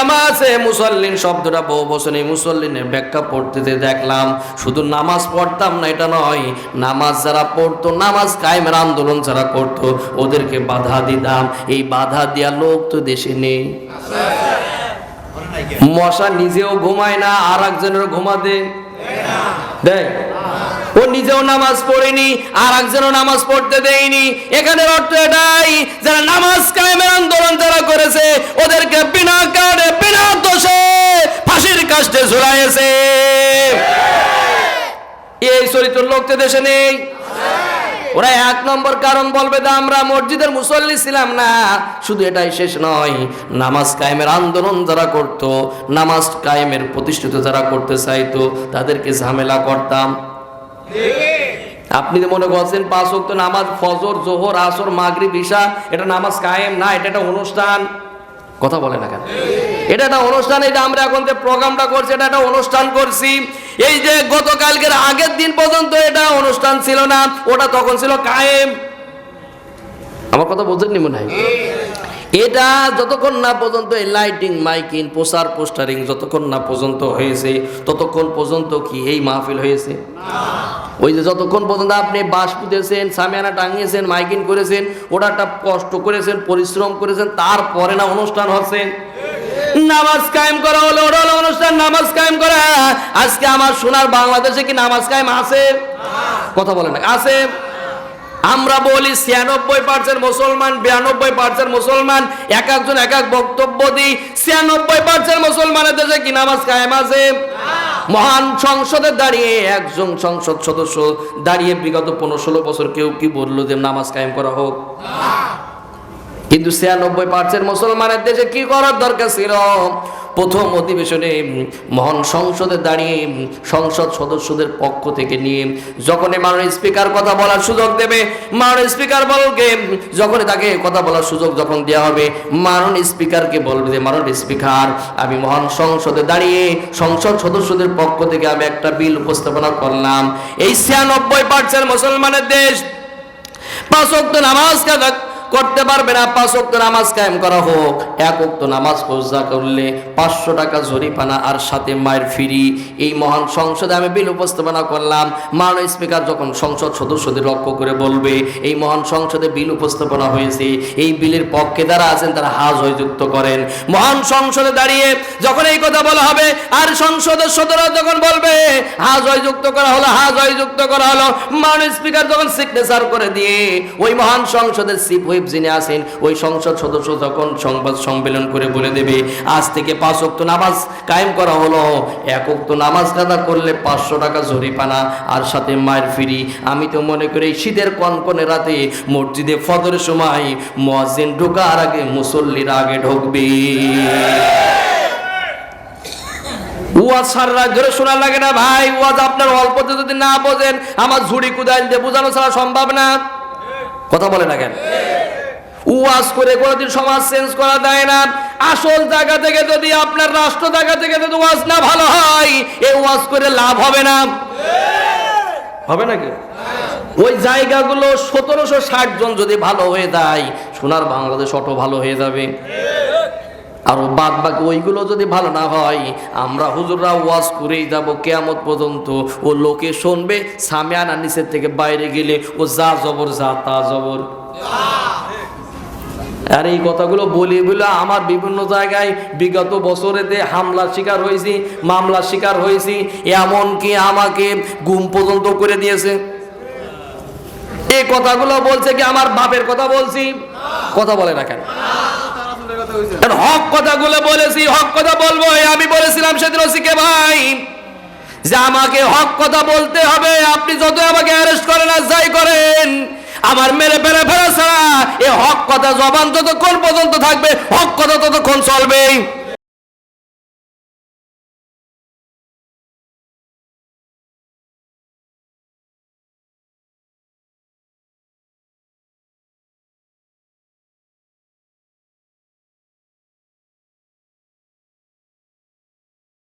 তর্জমা আছে মুসল্লিন শব্দটা বহু বছর এই মুসল্লিনের ব্যাখ্যা পড়তে যে দেখলাম। শুধু নামাজ পড়তাম না, এটা নয়, নামাজ যারা পড়তো, নামাজ কায়েমের আন্দোলন যারা করতো, ওদেরকে বাধা দিতাম। এই বাধা দেওয়া লোক তো দেশে নেই। মশা নিজেও ঘুমায় না আর একজনের ঘুমাতে দেয়। ও নিজেও নামাজ পড়েনি আর একজনও নামাজ পড়তে দেয়নি। এখানে অর্থ এটাই, যারা নামাজ কায়েমের আন্দোলন যারা করেছে ওদেরকে কাস্টে ঝুলাইছে এই চরিত্র লোক তো দেশে নেই। ওরা এক নম্বর কারণ বলবে যে আমরা মসজিদের মুসল্লি ছিলাম না, শুধু এটাই শেষ নয়। নামাজ কায়েমের আন্দোলন যারা করত, নামাজ কায়েমের প্রতিষ্ঠিত যারা করতে চাইতো, তাদেরকে ঝামেলা করতাম। আপনি মনে করছেন পাঁচ ওয়াক্ত নামাজ, ফজর, জোহর, আসর, মাগরিব, ঈশা, এটা নামাজ কায়েম না, এটা একটা অনুষ্ঠান। কথা বলে না কেন? এটা একটা অনুষ্ঠান, এটা আমরা এখন যে প্রোগ্রামটা করছি, এটা একটা অনুষ্ঠান করছি। এই যে গতকালকের আগের দিন পর্যন্ত এটা অনুষ্ঠান ছিল না, ওটা তখন ছিল কায়েম। আমার কথা বুঝেননি মনে হয়? এটা যতক্ষণ না পর্যন্ত এই লাইটিং মাইকিং পোস্টার পোস্টারিং যতক্ষণ না পর্যন্ত হয়েছে, ততক্ষণ পর্যন্ত কি এই মাহফিল হয়েছে? ওই যে যতক্ষণ পর্যন্ত আপনি বাস পুঁতেছেন, সামিয়ানা টাঙিয়েছেন, মাইকিং করেছেন ওটা একটা কষ্ট করেছেন, পরিশ্রম করেছেন, তারপরে না অনুষ্ঠান হচ্ছেন নামাজ কায়েম করা হলো, ওটা হলো অনুষ্ঠান, নামাজ কায়েম করা। আজকে আমার সোনার বাংলাদেশে কি নামাজ কায়েম আছে? কথা বলে না, আছে। আমরা বলি ছিয়ানব্বই পার্সেন্ট মুসলমান, বিরানব্বই পার্সেন্ট মুসলমান, এক একজন এক এক বক্তব্য দিই। ছিয়ানব্বই পার্সেন্ট মুসলমানের দেশে কি নামাজ কায়েম আছে? মহান সংসদে দাঁড়িয়ে, একজন সংসদ সদস্য দাঁড়িয়ে বিগত পনেরো ষোলো বছর কেউ কি বলল যে নামাজ কায়েম করা হোক? কিন্তু ছিয়ানব্বই পার্সেন্ট মুসলমানের দেশে কি করার দরকার ছিল? প্রথম অধিবেশনে মহান সংসদে দাঁড়িয়ে সংসদ সদস্যদের পক্ষ থেকে নিয়ে যখনই মাননীয় স্পিকার কথা বলার সুযোগ দেবে, মাননীয় স্পিকার বলকে, যখনই তাকে কথা বলার সুযোগ যখন দেওয়া হবে, মাননীয় স্পিকারকে বলবে যে, মাননীয় স্পিকার, আমি মহান সংসদে দাঁড়িয়ে সংসদ সদস্যদের পক্ষ থেকে আমি একটা বিল উপস্থাপনা করলাম। এই ছিয়ানব্বই পার্সেন্ট মুসলমানের দেশ পাঁচ নামাজ কাজা করতে পারবে না, পাঁচ ওয়াক্ত নামাজ কায়েম করা হোক। এক ওয়াক্ত নামাজ পূজা করলে পাঁচশো টাকা জরিপানা আর সাথে মায়ের ফিরি। এই মহান সংসদে আমি বিল উপস্থাপনা করলাম। মাননীয় স্পিকার যখন সংসদ সদস্যদের লক্ষ্য করে বলবে, এই মহান সংসদে বিল উপস্থাপনা হয়েছে, এই বিলের পক্ষে যারা আছেন তারা হাজ হয়ে যুক্ত করেন। মহান সংসদে দাঁড়িয়ে যখন এই কথা বলা হবে, আর সংসদের সদস্যরা যখন বলবে, হাজ হয় যুক্ত করা হলো, হাজ হয় যুক্ত করা হলো, মাননীয় স্পিকার যখন সিগনেচার করে দিয়ে, ওই মহান সংসদের চিফ হুইপ যিনি আছেন, ওই সংসদ সদস্য যখন সংবাদ সম্মেলন করে বলে দেবে, আজ থেকে পাঁচ অক্ত নামাজ কায়েম করা হলো, এক অক্ত নামাজ কাদা করলে পাঁচশো টাকা জরিপানা আর সাথে মায়ের ফিরি। আমি তো মনে করি শীতের কনকনে রাতে মসজিদে ফদরের সময় মসজিদ ঢোকার আগে মুসল্লির আগে ঢুকবে। আমার ঝুড়ি কুদাইল দিয়ে বোঝানো ছাড়া সম্ভব না। কথা বলে না কেন? ওয়াজ করে কোনোদিন সমাজ চেঞ্জ করা যায় না। আসল জায়গা থেকে যদি আপনার রাষ্ট্র জায়গা থেকে যদি ওয়াজ না ভালো হয়, এই ওয়াজ করে লাভ হবে না। হবে নাকি? ওই জায়গাগুলো সতেরোশো ষাট জন যদি ভালো হয়ে যায়, সোনার বাংলাদেশ অটো ভালো হয়ে যাবে। আর বাদ বাকি ওইগুলো যদি ভালো না হয়, আমরা হুজুররা ওয়াজ করেই যাব কেয়ামত পর্যন্ত। ও লোকে শুনবে, সামিয়ানা নিচের থেকে বাইরে গেলে ও যা জবর যা তা জবর। আর এই কথাগুলো বলি বলে আমার বিভিন্ন জায়গায় বিগত বছরেতে হামলার শিকার হয়েছি, মামলার শিকার হয়েছি, এমনকি আমাকে গুম পর্যন্ত করে দিয়েছে। এই কথাগুলো বলছে কি আমার বাপের কথা বলছি? কথা বলে না কেন? হক কথাগুলো বলেছি, হক কথা বলব আমি বলেছিলাম সেদিন ওসিকে ভাই, যে আমাকে হক কথা বলতে হবে, আপনি যত আমাকে অ্যারেস্ট করেন আর যাই করেন আমার মেরে ফেলে ফেরা ছাড়া এ হক কথা জবান যতক্ষণ পর্যন্ত থাকবে, হক কথা ততক্ষণ চলবে